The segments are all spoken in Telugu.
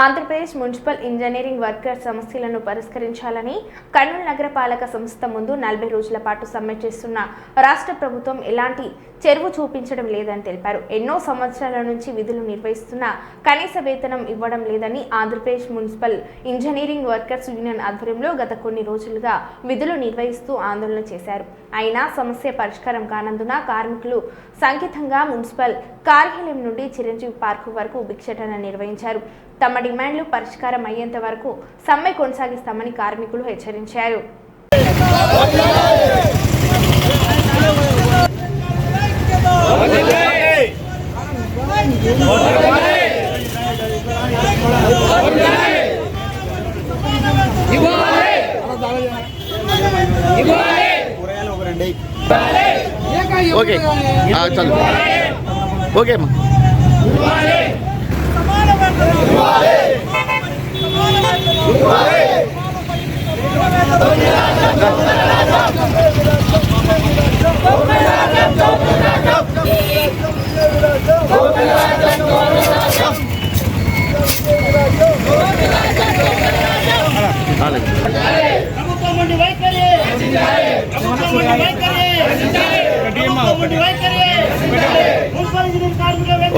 ఆంధ్రప్రదేశ్ మున్సిపల్ ఇంజనీరింగ్ వర్కర్ సమస్యలను పరిష్కరించాలని కర్నూలు నగరపాలక సంస్థ ముందు నలభై రోజుల పాటు సమ్మె చేస్తున్న రాష్ట్ర ప్రభుత్వం ఎలాంటి చెరువు చూపించడం లేదని తెలిపారు. ఎన్నో సంవత్సరాల నుంచి విధులు నిర్వహిస్తున్న కనీస వేతనం ఇవ్వడం లేదని Andhra Pradesh municipal engineering workers union ఆధ్వర్యంలో గత కొన్ని రోజులుగా విధులు నిర్వహిస్తూ ఆందోళన చేశారు. అయినా సమస్య పరిష్కారం కానందున కార్మికులు సంకేతంగా మున్సిపల్ కార్యాలయం నుండి చిరంజీవి పార్కు వరకు భిక్షటన నిర్వహించారు. తమ డిమాండ్లు పరిష్కారం అయ్యేంత వరకు సమ్మె కొనసాగిస్తామని కార్మికులు హెచ్చరించారు. ఓకే. చాలు. ఓకే అమ్మా.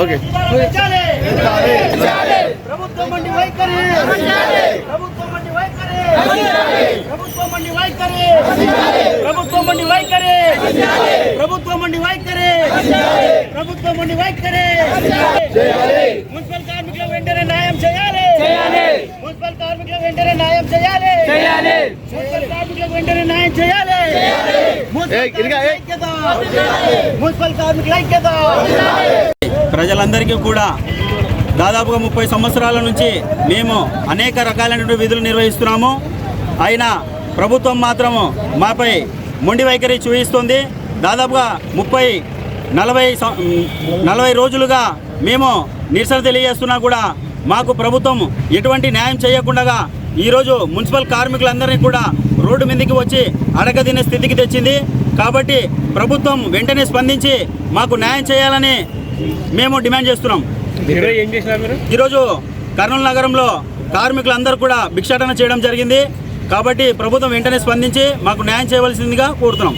ఓకే. ప్రభుత్వం నుండి వైఖరి. ప్రభుత్వం నుండి వైఖరి. ప్రభుత్వం నుండి వైఖరి. ప్రభుత్వం నుండి వైఖరి. ప్రభుత్వం నుండి వైఖరి. ప్రభుత్వం నుండి వైఖరి. మున్సిపల్ కార్మికుల వెంటనే న్యాయం చేయాలి. మున్సిపల్ కార్మికుల వెంటనే న్యాయం చేయాలి. మున్సిపల్ కార్మికులకు వెంటనే న్యాయం చేయాలి. మున్సిపల్ కార్మికుల ఐక్యత. ప్రజలందరికీ కూడా దాదాపుగా ముప్పై సంవత్సరాల నుంచి మేము అనేక రకాలైనటువంటి విధులు నిర్వహిస్తున్నాము. అయినా ప్రభుత్వం మాత్రము మాపై మొండి వైఖరి చూపిస్తుంది. దాదాపుగా ముప్పై నలభై నలభై రోజులుగా మేము నిరసన తెలియజేస్తున్నా కూడా మాకు ప్రభుత్వం ఎటువంటి న్యాయం చేయకుండా ఈరోజు మున్సిపల్ కార్మికులందరినీ కూడా రోడ్డు మీదకి వచ్చి అడగదిన స్థితికి తెచ్చింది. కాబట్టి ప్రభుత్వం వెంటనే స్పందించి మాకు న్యాయం చేయాలని మేము డిమాండ్ చేస్తున్నాం. ఈరోజు కర్నూలు నగరంలో కార్మికులందరూ కూడా భిక్షాటన చేయడం జరిగింది. కాబట్టి ప్రభుత్వం వెంటనే స్పందించి మాకు న్యాయం చేయవలసిందిగా కోరుతున్నాం.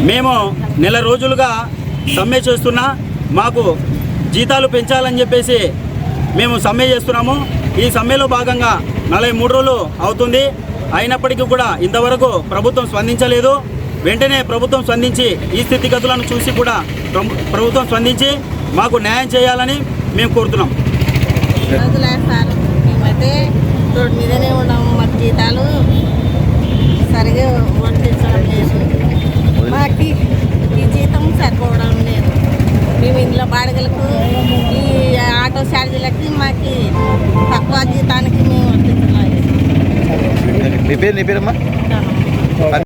మేము నెల రోజులుగా సమ్మె చేస్తున్నా మాకు జీతాలు పెంచాలని చెప్పేసి మేము సమ్మె చేస్తున్నాము. ఈ సమ్మెలో భాగంగా నలభై మూడు రోజులు అవుతుంది. అయినప్పటికీ కూడా ఇంతవరకు ప్రభుత్వం స్పందించలేదు. వెంటనే ప్రభుత్వం స్పందించి ఈ స్థితిగతులను చూసి కూడా ప్రభు- ప్రభుత్వం స్పందించి మాకు న్యాయం చేయాలని మేము కోరుతున్నాం. రోజులే సార్ మేమైతే రోడ్డు మీదనే ఉన్నాము మాకు జీతాలు సరిగా వర్తించడం లేదు మాకు ఈ జీతం సరిపోవడం లేదు. మేము ఇంట్లో బాడగలకు ఈ ఆటో ఛార్జీలకి మాకు తక్కువ జీతానికి మేము